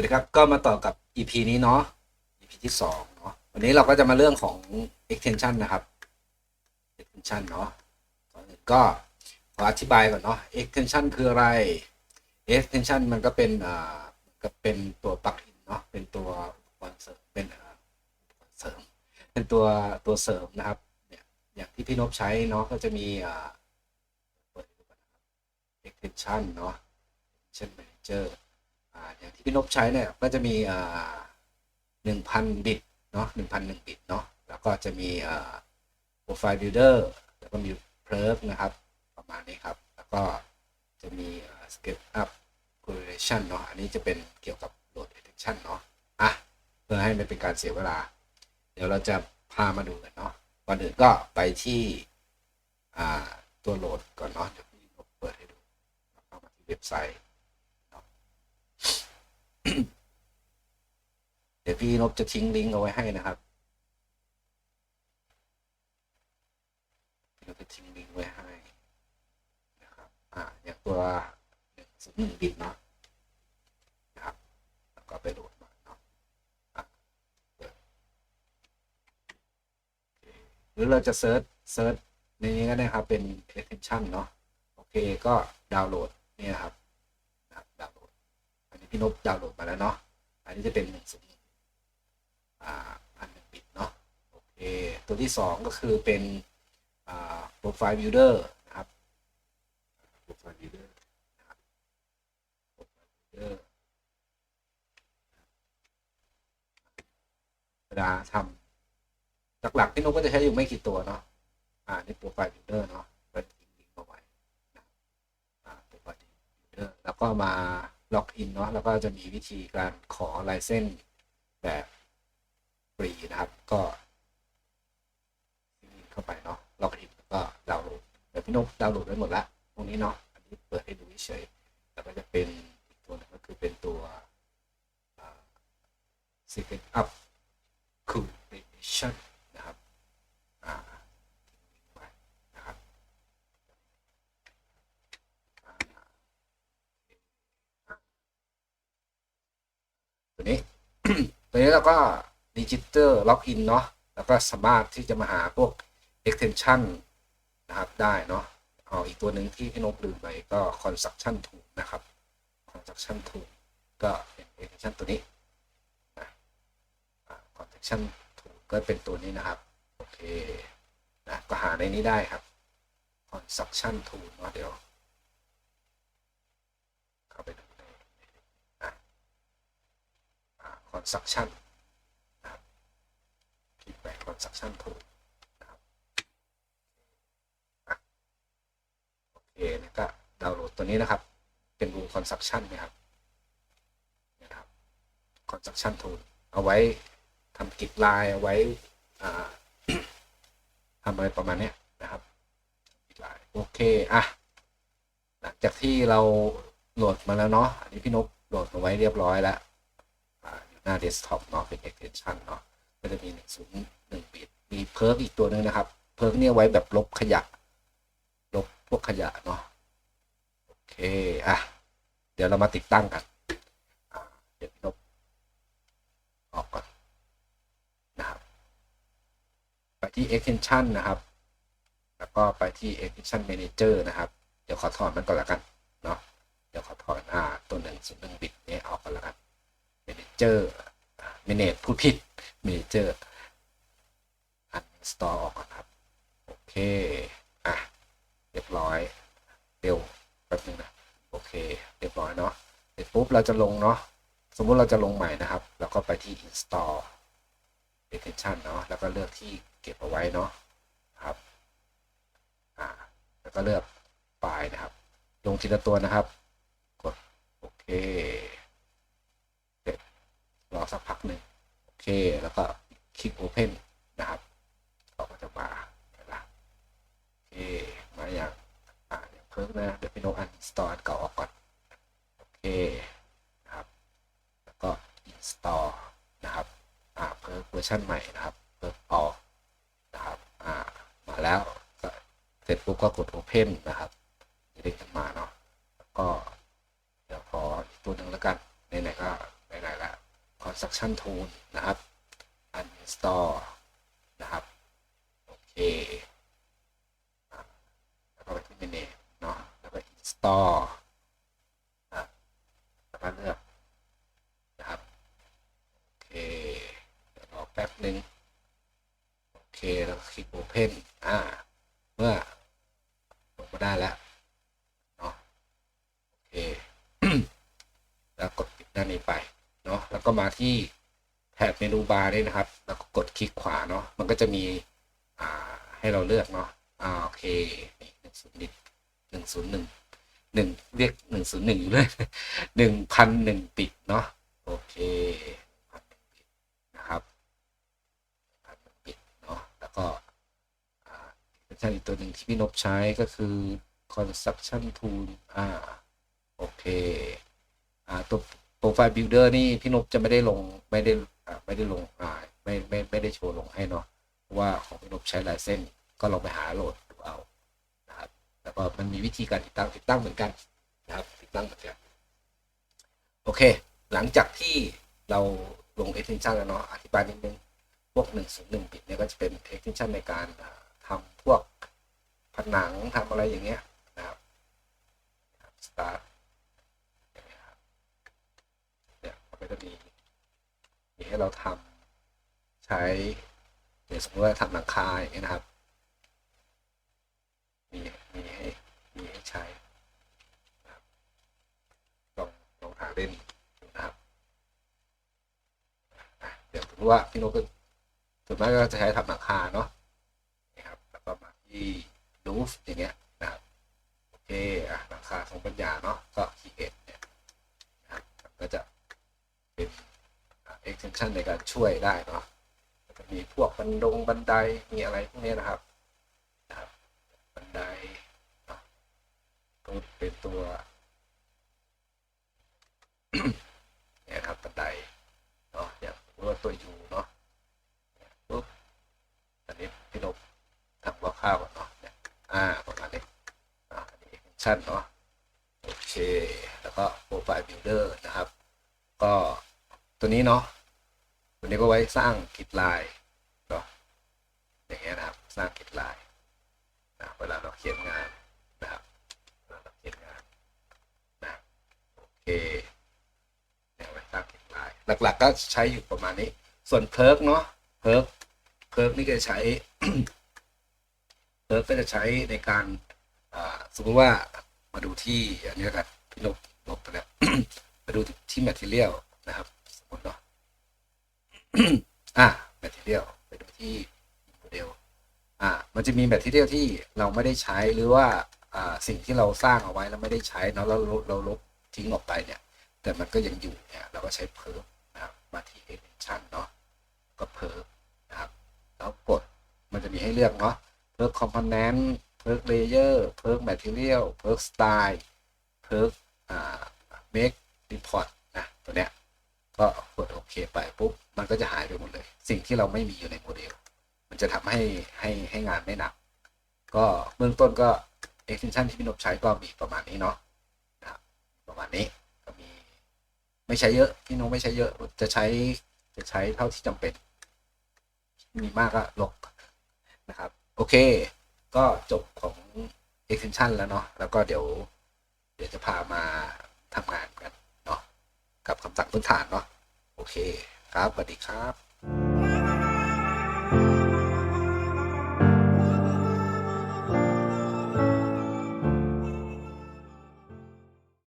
วัสดีครับก็มาต่อกับ EP นี้เนาะ EP ที่สองเนาะวันนี้เราก็จะมาเรื่องของ extension นะครับ extension เนาะก่อนอื่นก็ขออธิบายก่อนเนาะ extension คืออะไร extension มันก็เป็นอ่าก็เป็นตัว plugin เนาะเป็นตัวอุปกรณ์เสริมเป็นอ่ารเสริม เป็นตัวตัวเสริมนะครับเนี่ยอย่างที่พี่นพใช้เนาะก็จะมีอ่า extension เนาะ extension manager อย่างที่พี่นพใช้เนี่ยก็จะมีหนึ่งพันบิตเนาะหนึ่งพันหนึ่งบิตเนาะแล้วก็จะมีอ่า profile builder แล้วก็มี perf นะครับประมาณนี้ครับ แล้วก็จะมีอ่า sketch up correlation เนาะอันนี้จะเป็นเกี่ยวกับ load detection เนาะอะเพื่อให้ไม่เป็นการเสียเวลา เดี๋ยวเราจะพามาดูกันเนาะก่อนอื่นก็ไปที่ตัวโหลดก่อนเนาะเดี๋ยวพี่นพเปิดให้ดูเข้ามาที่เว็บไซต์ ดี๋ยวพี่นพจะทิ้งลิงก์เอาไว้ให้นะครับพี่นพจะทิ้งลิงก์ไว้ให้นะครับอ่าอย่างตัวหนึ่งศูนย์หนึ่งบิตเนาะนะครับแล้วก็ไปโหลดมาเนาะอะหรือเราจะเซิร์ชเซิร์ชในนี้ก็ได้ครับเป็น extension เนาะโอเคก็ดาวน์โหลดเนี่ยครับดาวน์โหลดอันนี้พี่นพดาวน์โหลดมาแล้วเนาะอันนี้จะเป็นหนึ่งศูนย์อ่าพันหนึ่งบิตเนาะ โอเค ตัวที่สองก็คือเป็นอ่า profile builder นะครับ profile builder นะครับ profile builder เวลาทำหลักๆพี่นุ๊กก็จะใช้อยู่ไม่กี่ตัวเนาะอ่านี่ profile builder เนาะเป็ทิ้งลิงก์เอาไว้นะอ่า profile builder แล้วก็มาล็อกอินเนาะแล้วก็จะมีวิธีการขอลายเส้นแบบฟรีนะครับ ก็เข้าไปเนาะ ล็อกอินแล้วก็ดาวน์โหลดแต่ พี่นกดาวน์โหลดไว้หมดละตรงนี้เนาะอันนี้เปิดให้ดูเฉยแล้วก็จะเป็นตัวหนึงก็คือเป็นตัวอ่า Secret Up Curation นะครับอ่านะครับตัวนี้ตัวนี้เราก็ดิจิตอลล็อกอินเนาะแล้วก็สามารถที่จะมาหาพวก extension นะครับได้เนาะเอาอีกตัวหนึ่งที่พี่นกลืมไปก็ construction tool นะครับ construction tool ก็เป็น extension ตัวนี้นะ construction tool ก็เป็นตัวนี้นะครับ โอเคนะก็หาในนี้ได้ครับ construction tool เนาะเดี๋ยวเข้าไปดูในอะ construction นะครับคลิกไป construction tool นะครับอะโอเคแล้วก็ดาวน์โหลด ตัวนี้นะครับ เป็น Room construction นะครับนะครับ construction tool เอาไว้ทำกิจลายเอาไว้อ่าทำอะไรประมาณเนี้ยนะครับกิจลายโอเคอะหลังจากที่เราโหลดมาแล้วเนาะอันนี้พี่นกโหลดมาไว้เรียบร้อยแล้วอยู่หน้าเดสก์ท็อปเนาะเป็น extension เนาะก็จะมีหนึ่งหนึ่งบิตมีเพิร์กอีกตัวหนึงนะครับ เพิร์กเนี่ยไว้แบบลบขยะ ลบพวกขยะเนาะ เคอะเดี๋ยวเรามาติดตั้งกันเดี๋ยวพี่นกออกก่อนนะครับไปที่ extension นะครับ แล้วก็ไปที่ extension manager นะครับ เดี๋ยวขอถอนมันก่อนละกันเนาะเดี๋ยวขอถอนอ่าตัวหนึ่งศูนย์หนึ่งบิตนี้ออกก่อนละกัน manager manage พูดผิด manager uninstall ออกก่อนครับ โอเค อะ เรียบร้อย ปุ๊บเราจะลงเนาะสมมุติเราจะลงใหม่นะครับแล้วก็ไปที่ install extension เนาะแล้วก็เลือกที่เก็บเอาไว้เนาะครับอ่าแล้วก็เลือกไฟล์นะครับ ลงทีละตัวนะครับ กดโอเครอสักพักหนึ่งโอเคแล้วก็ Open นะครับเขาก็จะมาเห็นละโอเค มาอย่างอ่าเดี๋ยวเพิ่มนะ เดี๋ยวพี่นกอันสตอร์เก่าออกก่อน โอเค นะครับ แล้ว ก็ install นะครับอ่าเพิ่มเวอร์ชันใหม่นะครับเพิ่มออกนะครับอ่ามาแล้วเสร็จปุ๊บก็กด Open นะครับจะได้ขึ้นมาเนาะแล้วก็เดี๋ยวขออีกตัวหนึ่งแล้วกันไหนๆก็ไหน construction tool นะครับ uninstall นะครับโอเคแล้วก็ไปที่ manage เนาะแล้วก็ install อะแล้วก็เลือกนะครับ โอเค เดี๋ยวรอแป๊บหนึ่งโอเค แล้วก็คลิก open อ่า เมื่อลงมาได้แล้วเนาะโอเค แล้วกดปิดด้านนี้ไปเนาะแล้วก็มาที่แถบเมนูบาร์นี่นะครับ แล้วก็กดคลิกขวาเนาะมันก็จะมีอ่าให้เราเลือกเนาะอ่าโอเคนี่หนึ่งศูนย์หนึ่งหนึ่งศูนย์หนึ่งหนึ่งเรียกหนึ่งศูนย์หนึ่งอยู่เลยหนึ่งพันหนึ่งปิดเนาะโอเคพันหนึ่งปิดนะครับพันหนึ่งปิดเนาะแล้วก็าใช่อีกตัวหนึ่งที่พี่นบใช้ก็คือ construction tool อ่าโอเคอ่าตัว profile builder นี่พี่นบจะไม่ได้ลงไม่ได้อ่าไม่ได้ลงอ่าไม่ไม่ไม่ได้โชว์ลงให้เนาะเพราะว่าของพี่นบใช้ลายเส้นก็ลองไปหาโหลดดูเอานะครับแล้วก็มันมีวิธีการติดตั้งติดตั้งเหมือนกันนะครับติดตั้งเหมือนกันโอเค หลังจากที่เราลง extension แล้วเนาะอธิบายนิดนึงพวก101บิตเนี่ยก็จะเป็น extension ในการ อ่าทำพวกผนังทำอะไรอย่างเงี้ยนะครับ start อย่างเงี้ครับเนี่ยมันก็จะมีมีให้เราทำใช้เดี๋ยวสมมติว่าทำหลังคาอย่างเงี้ยนะครับมีมีให้มีให้ใช้ลองลองหาเล่นนะครับอะเดี๋ยวสมว่าพี่นกก็ส่วนมากก็จะใช้ทำหลังคาเนาะ ที่ดูอย่างเงี้ยนะครับโอเคอะหลังคาของปัญญาเนาะก็ create เนี่ยนะครับก็จะเป็น extension ในการช่วยได้เนาะจะมีพวกบันดงบันไดมีอะไรพวกเนี้ยนะครับ บันไดก็เป็นตัว เนี่ยครับบันไดเนาะอย่างว่าตัวยูเนาะเนี่ยปุ๊บอันนี้พี่นกทำว่าข้าวๆก่อนเนาะเนี่ยอ่าประมาณนี้อ่ ชันเนาะโอเค แล้วก็โปรไฟล์บิลเดอร์นะครับ ก็ตัวนี้เนาะตัวนี้ก็ไว้สร้างกิจลายเนาะอย่างเงี้ยนะครับ สร้างกิจลายนะเวลาเราเขียนงานนะครับเวลาเราเขียนงานนะโอเคเนี่ยไว้ตั้างเขียนลายหลักๆ ก็ใช้อยู่ประมาณนี้ ส่วนเพิร์กเนาะเพิร์กเพิร์กนี่ก็ใช้เพิร์กก็จะใช้ในการ มมติว่ามาดูที่อันนี้กันพี่ลบลบไปแล้ว มาดูที่ material นะครับ สมมติเนาะอะ material ไปดูที่โมเดลอ่ามันจะมีแบตที่เดียวที่เราไม่ได้ใช้หรือว่าอ่าสิ่งที่เราสร้างเอาไว้แล้วไม่ได้ใช้เนาะเราเราเราลบทิ้งออกไปเนี่ย แต่มันก็ยังอยู่เนี่ยเราก็ใช้เพิ่มนะครับมาที่ extension เนาะก็เพิ่มนะครับแล้วกดมันจะมีให้เลือกเนาะเพิ่ม component เพิ่ม layer เพิ่ม material เพิ่ม style เพิ่มอ่า make report นะตัวเนี้ยก็กดโอเคไปปุ๊บมันก็จะหายไปหมดเลย สิ่งที่เราไม่มีอยู่ในโมเดล มันจะทำให้ให้ให้งานไม่หนัก ก็เบื้องต้นก็ extension ที่พี่นพใช้ก็มีประมาณนี้เนาะนะครับประมาณนี้ก็มีไม่ใช้เยอะพี่นพไม่ใช้เยอะจะใช้จะใช้เท่าที่จำเป็น มีมากก็ลบนะครับ โอเค ก็จบของ extension แล้วเนาะแล้วก็เดี๋ยว เดี๋ยวจะพามาทำงานกันเนาะกับคำสั่งพื้นฐานเนาะโอเคครับสวัสดีครับ